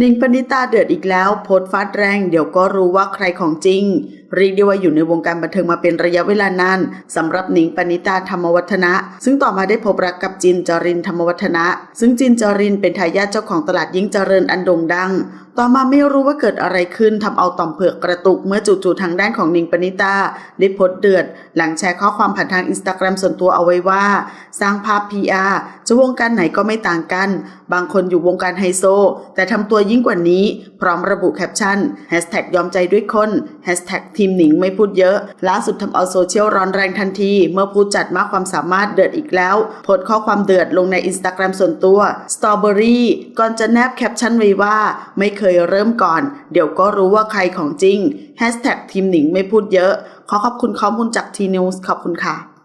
หนิงปณิตาเดือดอีกแล้วโพสฟาดแรง เดี๋ยวก็รู้ว่าใครของจริง เรียกได้ว่าอยู่ในวงการบันเทิงมาเป็นระยะเวลานานสำหรับหนิงปณิตาธรรมวัฒนะ ซึ่งต่อมาได้พบรักกับจินจรินธรรมวัฒนะ ซึ่งจินจรินเป็นทายาทเจ้าของตลาดยิ่งเจริญอันโด่งดัง ต่อมาไม่รู้ว่าเกิดอะไรขึ้นทำเอาต่อมเผือกกระตุกเมื่อจู่ๆทางด้านของนิงปณิตาได้โพสเดือด หลังแชร์ข้อความผ่านทางอินสตาแกรมส่วนตัวเอาไว้ว่า สร้างภาพ PR จะวงการไหนก็ไม่ต่างกัน บางคนอยู่วงการไฮโซ แต่ทำตัวยิ่งกว่านี้ พร้อมระบุแคปชั่น Hashtag ยอมใจด้วยคน Hashtag ทีทีมหนิงไม่พูดเยอะล่าสุดทำเอาโซเชียลร้อนแรงทันที เมื่อผู้จัดมากความสามารถเดือดอีกแล้วโพสข้อความเดือดลงในอินสตาแกรมส่วนตัวสตรอเบอรี่ก่อนจะแนบแคปชั่นไว้ว่า ไม่เคยเริ่มก่อน เดี๋ยวก็รู้ว่าใครของจริงแฮชแท็กทีมหนิงไม่พูดเยอะ ขอขอบคุณข้อมูลจากทีนิวส์ขอบคุณค่ะ